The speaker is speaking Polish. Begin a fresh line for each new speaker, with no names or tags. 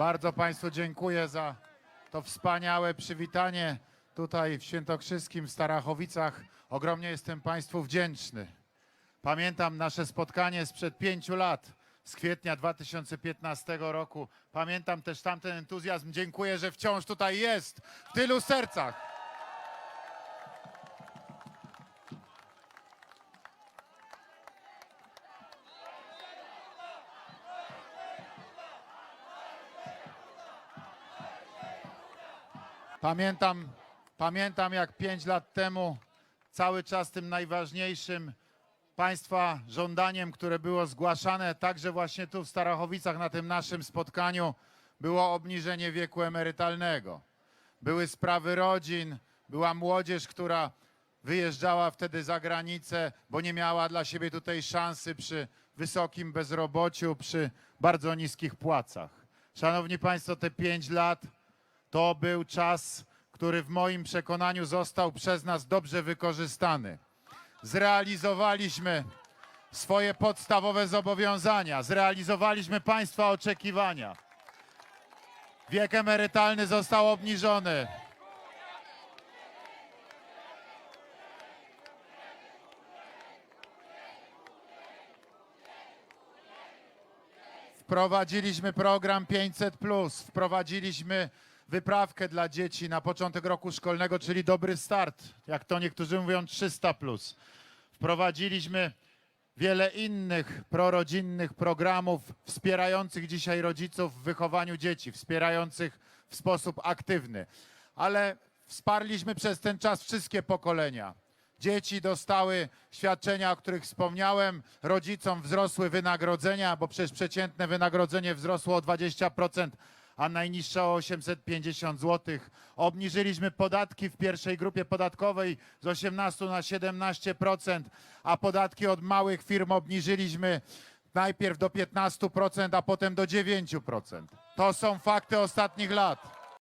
Bardzo Państwu dziękuję za to wspaniałe przywitanie tutaj w Świętokrzyskim, w Starachowicach. Ogromnie jestem Państwu wdzięczny. Pamiętam nasze spotkanie sprzed pięciu lat, z kwietnia 2015 roku. Pamiętam też tamten entuzjazm. Dziękuję, że wciąż tutaj jest, w tylu sercach. Pamiętam, pamiętam jak pięć lat temu cały czas tym najważniejszym Państwa żądaniem, które było zgłaszane także właśnie tu w Starachowicach na tym naszym spotkaniu, było obniżenie wieku emerytalnego. Były sprawy rodzin, była młodzież, która wyjeżdżała wtedy za granicę, bo nie miała dla siebie tutaj szansy przy wysokim bezrobociu, przy bardzo niskich płacach. Szanowni Państwo, te pięć lat to był czas, który w moim przekonaniu został przez nas dobrze wykorzystany. Zrealizowaliśmy swoje podstawowe zobowiązania, zrealizowaliśmy Państwa oczekiwania. Wiek emerytalny został obniżony. Wprowadziliśmy program 500, wprowadziliśmy wyprawkę dla dzieci na początek roku szkolnego, czyli dobry start, jak to niektórzy mówią 300. Wprowadziliśmy wiele innych prorodzinnych programów wspierających dzisiaj rodziców w wychowaniu dzieci, wspierających w sposób aktywny. Ale wsparliśmy przez ten czas wszystkie pokolenia. Dzieci dostały świadczenia, o których wspomniałem, rodzicom wzrosły wynagrodzenia, bo przecież przeciętne wynagrodzenie wzrosło o 20%, a najniższe o 850 zł. Obniżyliśmy podatki w pierwszej grupie podatkowej z 18 na 17%, a podatki od małych firm obniżyliśmy najpierw do 15%, a potem do 9%. To są fakty ostatnich lat.